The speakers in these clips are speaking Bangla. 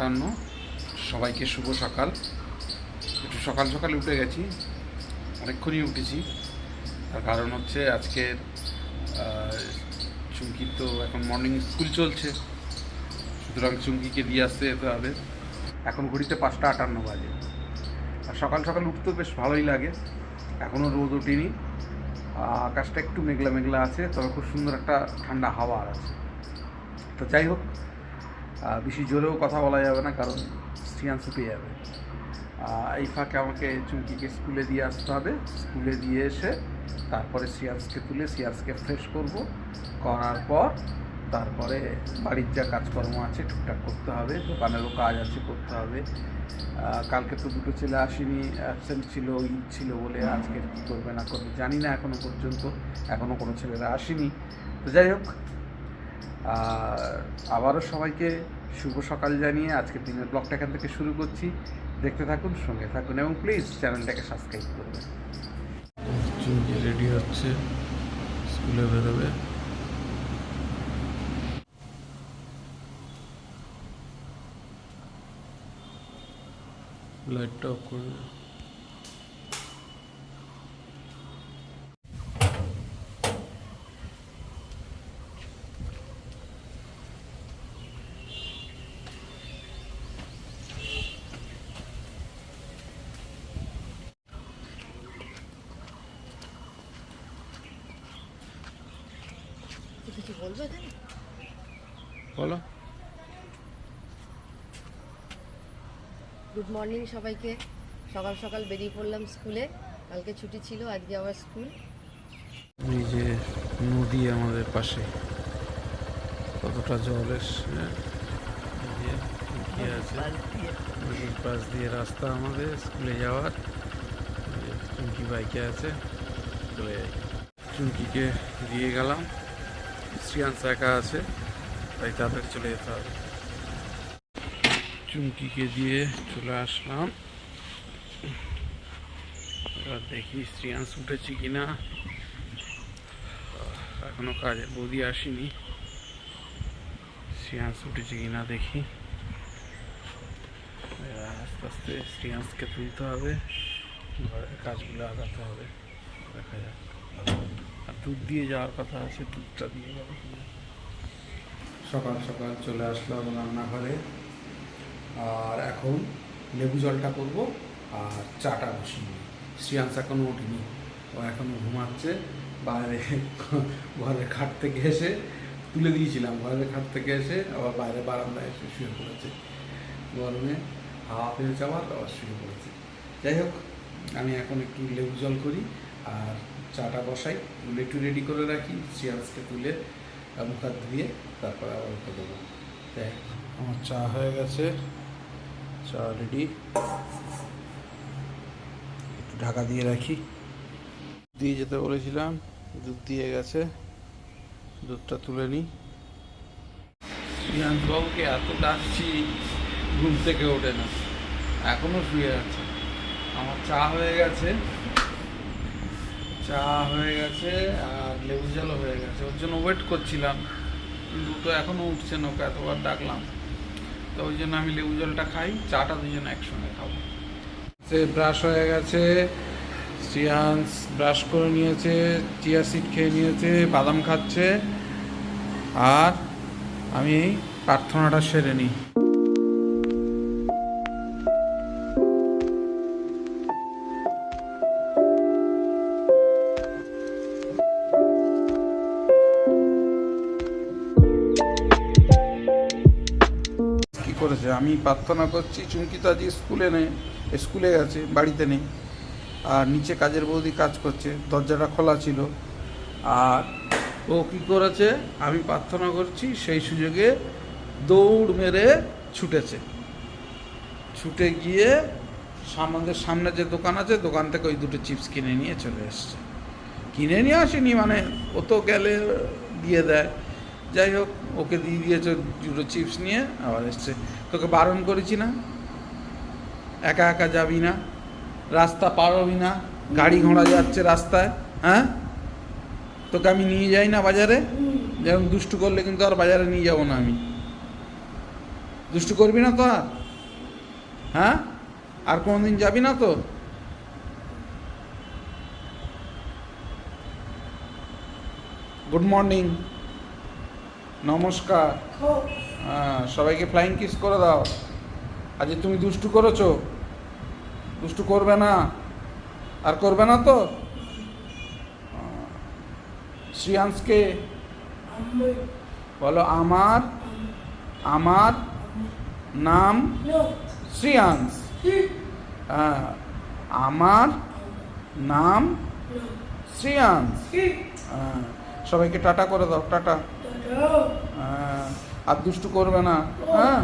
আটান্ন সবাইকে শুভ সকাল। একটু সকাল সকাল উঠে গেছি। অনেকক্ষণই উঠেছি। তার কারণ হচ্ছে আজকের আহ, চুমকির তো এখন মর্নিং স্কুল চলছে। সুতরাং চুমকিকে দিয়ে আসতে যেতে হবে। এখন ঘড়িতে পাঁচটা আটান্ন বাজে। আর সকাল সকাল উঠতেও বেশ ভালোই লাগে। এখনও রোদ ওঠেনি। আকাশটা একটু মেঘলা মেঘলা আছে তবে খুব সুন্দর একটা ঠান্ডা হাওয়া আছে। তো যাই হোক বেশি জোরেও কথা বলা যাবে না, কারণ স্ত্রিয়ান পেয়ে যাবে। এই ফাঁকে আমাকে চুমকিকে স্কুলে দিয়ে আসতে হবে। স্কুলে দিয়ে এসে তারপরে সিয়ান্সকে তুলে সিয়ান্সকে ফ্রেশ করব। করার পর তারপরে বাড়ির যা কাজকর্ম আছে টুকটাক করতে হবে, দোকানেরও কাজ আছে করতে হবে। কালকে তো দুটো ছেলে আসেনি অ্যাবসেন্ট ছিল ঈদ ছিল বলে আজকে কী করবে না করবে জানি না এখনও পর্যন্ত এখনও কোনো ছেলেরা আসেনি। তো যাই হোক আর আবারও সবাইকে শুভ সকাল জানিয়ে আজকের দিনের ব্লগটা এখান থেকে শুরু করছি। দেখতে থাকুন, সঙ্গে থাকুন এবং প্লিজ চ্যানেলটাকে সাবস্ক্রাইব করবেন। রেডি হচ্ছে, স্কুলে বেরোবে। লাইটটা অফ করবে তুই কিছু বলবে? এখানে বলো। গুড মর্নিং সবাইকে। সকাল সকাল বেরিয়ে পড়লাম স্কুলে। কালকে ছুটি ছিল আজকে আবার স্কুল। এই যে নদী আমাদের পাশে কতটা জল এসছে। নদীর পাশ দিয়ে রাস্তা আমাদের স্কুলে যাওয়ার। চুমকি বাইকে আছে চলে যাই। চুমকিকে দিয়ে গেলাম। শ্রিয়াংশ একা আছে, তাই তাদের চলে যেতে হবে। চুমকিকে দিয়ে চলে আসলাম। এবার দেখি শ্রিয়াংশ উঠেছি কিনা। এখনও কাজে বৌদি আসেনি। শ্রিয়াংশ উঠেছে কিনা দেখি। আস্তে আস্তে শ্রিয়াংশকে তুলতে হবে। ঘরের কাজগুলো আগাতে হবে। দেখা যাক। আর দুধ দিয়ে যাওয়ার কথা আছে দুধটা দিয়ে যাবে সকাল সকাল চলে আসলাম রান্নাঘরে। আর এখন লেবু জলটা করব আর চাটা বসিয়ে শ্রিয়াংশ এখনও ওঠেনি। ও এখনও ঘুমাচ্ছে। বাইরে ঘরের খাট থেকে এসে তুলে দিয়েছিলাম। ঘরের খাট থেকে এসে আবার বাইরে বারান্দায় এসে শুয়ে পড়েছে। গরমে হাওয়া পেয়েছে আবার আবার শুয়ে পড়েছে। যাই হোক, আমি এখন একটু লেবু জল করি আর চাটা বসাই ওগুলো একটু রেডি করে রাখি সিয়ান্সকে তুলে আহ, মুখ হাত ধুয়ে তারপরে আবার ওকে দেবো। আমার চা হয়ে গেছে। চা রেডি একটু ঢাকা দিয়ে রাখি। দিয়ে যেতে বলেছিলাম দুধ দিয়ে গেছে। দুধটা তুলে নিই। বাবুকে এত ডাকছি ঘুম থেকে ওঠে না। এখনও শুয়ে আছে। আমার চা হয়ে গেছে। চা হয়ে গেছে আর লেবু জলও হয়ে গেছে। ওর জন্য ওয়েট করছিলাম, কিন্তু তো এখনও উঠছে না, ওকে এতবার ডাকলাম। তো ওই জন্য আমি লেবু জলটা খাই, চাটা দুজনে একসঙ্গে খাব। সে ব্রাশ হয়ে গেছে শ্রিয়াংশ ব্রাশ করে নিয়েছে চিয়া সিড খেয়ে নিয়েছে, বাদাম খাচ্ছে। আর আমি প্রার্থনাটা সেরে নিই। আমি প্রার্থনা করছি চুমকি তো আজকে স্কুলে নেই স্কুলে গেছে, বাড়িতে নেই। আর নিচে কাজের বৌদি কাজ করছে, দরজাটা খোলা ছিল। আর ও কি করেছে, আমি প্রার্থনা করছি, সেই সুযোগে দৌড় মেরে ছুটেছে। ছুটে গিয়ে আমাদের সামনে যে দোকান আছে, দোকান থেকে ওই দুটো চিপস কিনে নিয়ে চলে এসছে। কিনে নিয়ে আসেনি মানে ও তো গেলে দিয়ে দেয়। যাই হোক ওকে দিয়ে দিয়েছে দুটো চিপস নিয়ে, আবার এসছে। তোকে বারণ করেছি না? একা একা যাবি না? রাস্তা পার হবি না? গাড়ি ঘোড়া যাচ্ছে রাস্তায় হ্যাঁ? তোকে আমি নিয়ে যাই না বাজারে? যেরকম দুষ্টু করলে কিন্তু আর বাজারে নিয়ে যাব না আমি। দুষ্টু করবি না তো আর? হ্যাঁ? আর কোনোদিন যাবি না তো? Good morning. নমস্কার। হ্যাঁ সবাইকে ফ্লাইং কিস করে দাও। আজ তুমি দুষ্টু করেছ। দুষ্টু করবে না। আর করবে না তো? শ্রিয়াংশকে বলো, আমার আমার নাম শ্রিয়াংশ। হ্যাঁ আমার নাম শ্রিয়াংশ। হ্যাঁ সবাইকে টাটা করে দাও, টাটা। আর দুষ্টু করবে না হ্যাঁ?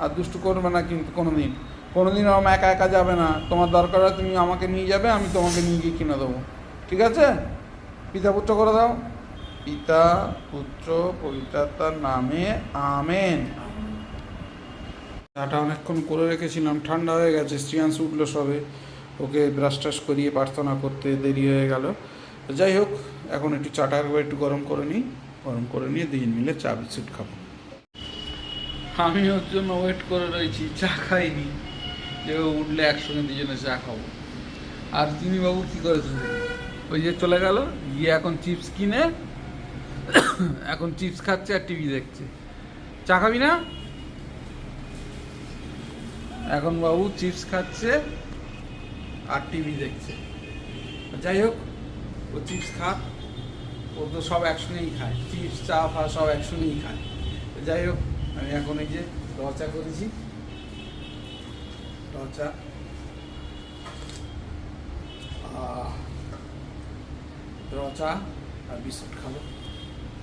আর দুষ্টু করবে না কিন্তু কোনোদিন। কোনোদিন আমার একা একা যাবে না। তোমার দরকার হয় তুমি আমাকে নিয়ে যাবে, আমি তোমাকে নিয়ে গিয়ে কিনে দেবো। ঠিক আছে? পিতা পুত্র করে দাও। পিতা পুত্র পবিত্রাতার নামে আমেন। চাটা অনেকক্ষণ করে রেখেছিলাম, ঠান্ডা হয়ে গেছে শ্রিয়াংশ উঠল সবে। ওকে ব্রাশ টাশ করিয়ে প্রার্থনা করতে দেরি হয়ে গেল। যাই হোক, এখন একটু চাটা একবার একটু গরম করে নিই। গরম করে নিয়ে দুজন মিলে চা বিস্কুট খাব। আমি ওর জন্য ওয়েট করে রয়েছি, চা খাইনি। যে উঠলে একসঙ্গে দুজনে চা খাব। আর তিনি বাবু কি করেছেন? ওই যে চলে গেল, গিয়ে এখন চিপস কিনে, এখন চিপস খাচ্ছে আর টিভি দেখছে। চা খাবি না? এখন বাবু চিপস খাচ্ছে আর টিভি দেখছে। যাই হোক, ও চিপস খাক ও তো সব একসঙ্গেই খায়। চিপস চা ফা সব একসঙ্গেই খায়। যাই হোক আমি এখন এই যে রচা করেছি। আহ, রচা আর বিস্কুট খাব।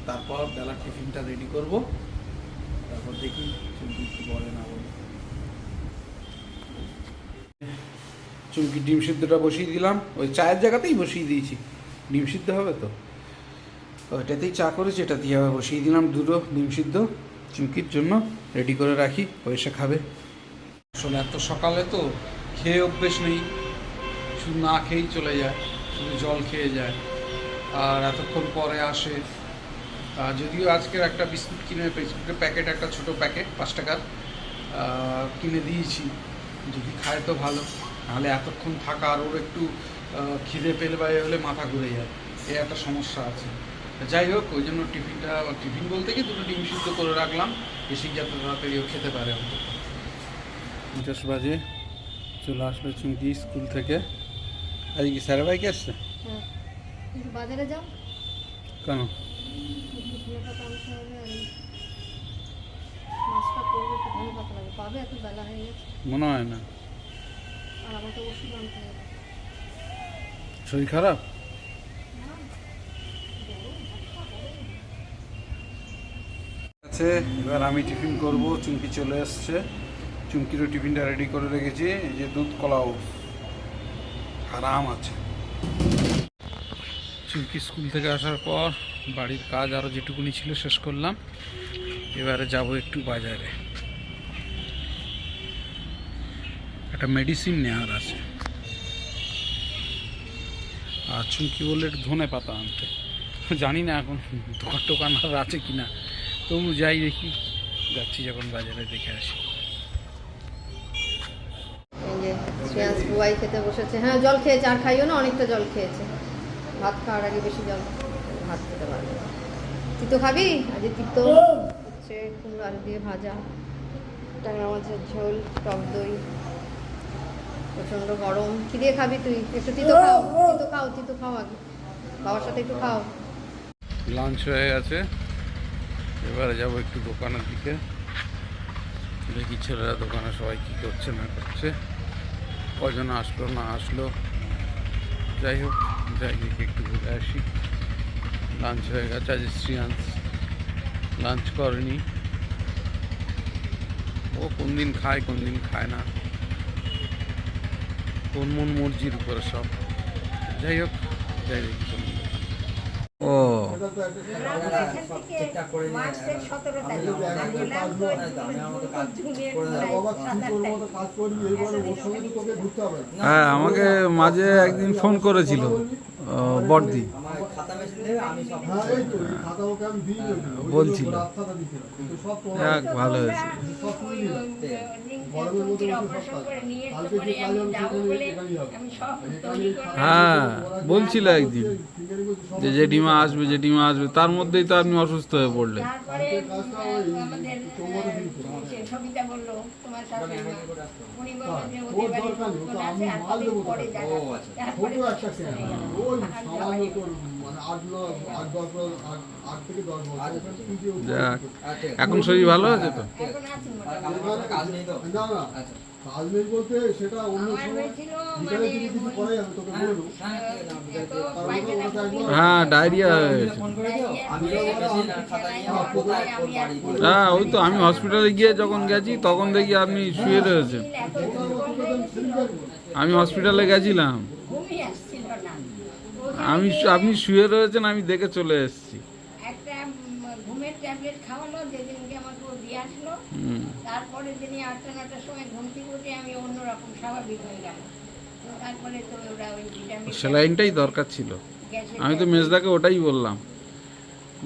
তারপর বেলার টিফিনটা রেডি করব। তারপর দেখি চুমকি কি বলে না বলে। চুমকি ডিম সিদ্ধটা বসিয়ে দিলাম। ওই চায়ের জায়গাতেই বসিয়ে দিয়েছি। ডিম সিদ্ধ হবে তো? ওইটাতেই চা করেছি, এটা দিয়ে আবার বসিয়ে দিলাম দুটো ডিম সিদ্ধ, চুমকির জন্য রেডি করে রাখি এসে খাবে। আসলে এত সকালে তো খেয়ে অভ্যেস নেই, শুধু না খেয়েই চলে যায়, শুধু জল খেয়ে যায়, আর এতক্ষণ পরে আসে। যদিও আজকের একটা বিস্কুট কিনে বিস্কুটের প্যাকেট, একটা ছোট প্যাকেট, পাঁচ টাকার কিনে দিয়েছি, যদি খায় তো ভালো, নাহলে এতক্ষণ থাকা আর ওর একটু খিদে পেলে বা হলে মাথা ঘুরে যায়, এ একটা সমস্যা আছে। যাই হোক ওই জন্য টিফিনটা টিফিন বলতে কি দুটো ডিম সিদ্ধ করে রাখলাম। বেশি যাতে তাড়াতাড়ি ও খেতে পারে অন্তত পঞ্চাশ বাজে চলে আসলো চুমকি স্কুল থেকে। আজকে কি স্যার বাইকে আসছে? হ্যাঁ। বাজারে যাও। কেন? ধনেপাতা আনতে হবে আর এই মাছটা করবে একটু ধনেপাতা লাগে পাবে এত বেলা হয়ে গেছে মনে হয় না আর আমাকে ওষুধ আনতে হবে শরীর খারাপ আছে, এবার আমি টিফিন করব, চুমকি চলে এসছে চুমকিরও টিফিনটা রেডি করে রেখেছি, এই যে দুধ কলাও আরাম আছে। চুমকি স্কুল থেকে আসার পর বাড়ির কাজ আরও যেটুকুনি ছিল শেষ করলাম। এবারে যাব একটু বাজারে। একটা মেডিসিন নেওয়ার আছে। আর চুমকি বললে ধনে পাতা আনতে। জানি না এখন দোকান টোকান আর আছে কি না তবু যাই দেখি। যাচ্ছি যখন বাজারে দেখে আসি। এই শ্রেয়াস বুয়াই খেতে বসেছে। হ্যাঁ জল খেয়েছে আর খাইও না অনেকটা জল খেয়েছে। ভাত খাওয়ার আগে বেশি জল ভাত খেতে পারবে তিতো খাবি? আজ তিতো হচ্ছে কুমড়ো আলু দিয়ে ভাজা মাছের ঝোল টক দই প্রচণ্ড গরম। কি দিয়ে খাবি তুই? একটু তিতো খাও তিতো খাও তিতো খাও আগে। বাবার সাথে একটু খাও। লাঞ্চ হয়ে গেছে। এবারে যাব একটু দোকানের দিকে। দেখি ছেলেরা দোকানে সবাই কী করছে, না করছে। কজন আসলো, না আসলো। যাই হোক, যাই দেখি একটু ঘুরে আসি। লাঞ্চ হয়ে গেছে, আজ শ্রিয়াংশ লাঞ্চ করেনি। ও কোন দিন খায়, কোন দিন খায় না। কোন মন মর্জির উপরে সব। যাই হোক, যাই দেখি। ও। হ্যাঁ আমাকে মাঝে একদিন ফোন করেছিল আহ, বলছিল। যাক ভালো হয়েছে হ্যাঁ, বলছিল যে একদিন। যে জেঠিমা আসবে জেঠিমা আসবে তার মধ্যেই তো আপনি অসুস্থ হয়ে পড়লেন একটা হয়ে মানে আচ্ছা। যাক। আচ্ছা, এখন শরীর ভালো আছে তো? কাজ নেই আচ্ছা। বলতে সেটা অন্য মানে হ্যাঁ একবার- হ্যাঁ ডায়রিয়া হয়েছে। হয়ে হ্যাঁ ওই তো আমি হসপিটালে গিয়ে যখন গেছি তখন দেখি আপনি শুয়ে রয়েছেন। হয়ে গেছিল, আমি হসপিটালে গেছিলাম। আমি আপনি শুয়ে রয়েছেন আমি দেখে চলে এসেছি। একটা ঘুমের ট্যাবলেট খাওয়ালো যেদিনকে আমাকে ও দিয়ে আসলো। হুম। তারপরে দিনই আটটা নটার সময় ঘুম থেকে উঠে আমি অন্যরকম স্বাভাবিক হয়ে গেল তারপরে তো ওরা ওই ভিটামিন সেলাইনটাই দরকার ছিল। আমি তো মেজদাকে ওটাই বললাম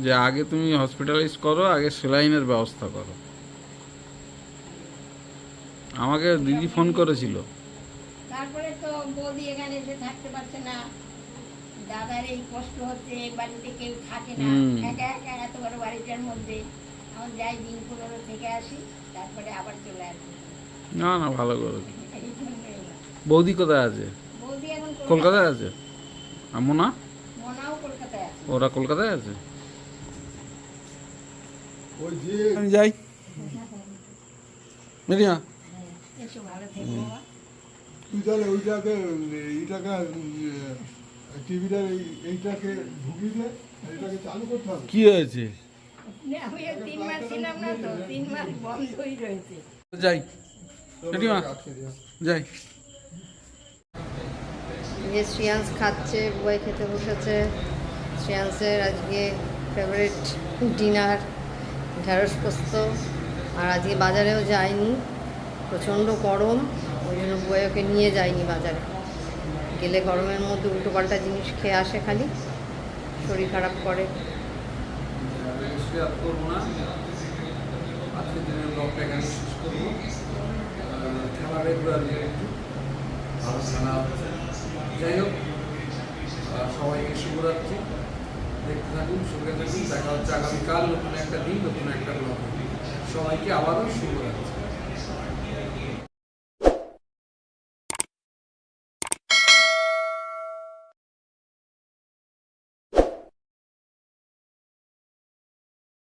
যে আগে তুমি হসপিটালাইজ করো আগে সেলাইনের ব্যবস্থা করো। আমাকে দিদি ফোন করেছিল। তারপরে তো বৌদি এখানে এসে থাকতে পারছে না। দাদার এই কষ্ট হচ্ছে এই বাড়িতে কেউ থাকে না একা একা এত বড় বাড়িটার মধ্যে। আমার যাই দিন পনেরো থেকে আসি তারপরে আবার চলে আসি না না ভালো করে। বৌদি কোথায় আছে? কলকাতায়। আছে? আমনা মনাও কলকাতায় আছে। ওরা কলকাতায় আছে? আমি যাই। মেরিয়া এসো ভালো থেকো। বাবা। তুই তাহলে ওইটাকে এইটাকে টিভিটা এইটাকে ঢুকিয়ে চালু করতে হবে। কি হয়েছে? না, আমি আর তিন মাস ছিলাম না তো তিন মাস বন্ধই রয়েছে। যাই। যে খাচ্ছে বই খেতে বসেছে। আজকে ফেভারিট ডিনার ঢেঁড়স পোস্ত। আর আজকে বাজারেও যায়নি। প্রচণ্ড গরম ওই জন্য বই ওকে নিয়ে যায়নি বাজারে। গেলে গরমের মধ্যে উল্টোপাল্টা জিনিস খেয়ে আসে খালি, শরীর খারাপ করে। যাই হোক সবাইকে শুভরাত্রি। দেখতে থাকুন, সঙ্গে থাকুন। দেখা হচ্ছে আগামীকাল নতুন একটা দিন, নতুন একটা ব্লগ। সবাইকে আবারও শুভরাত্রি।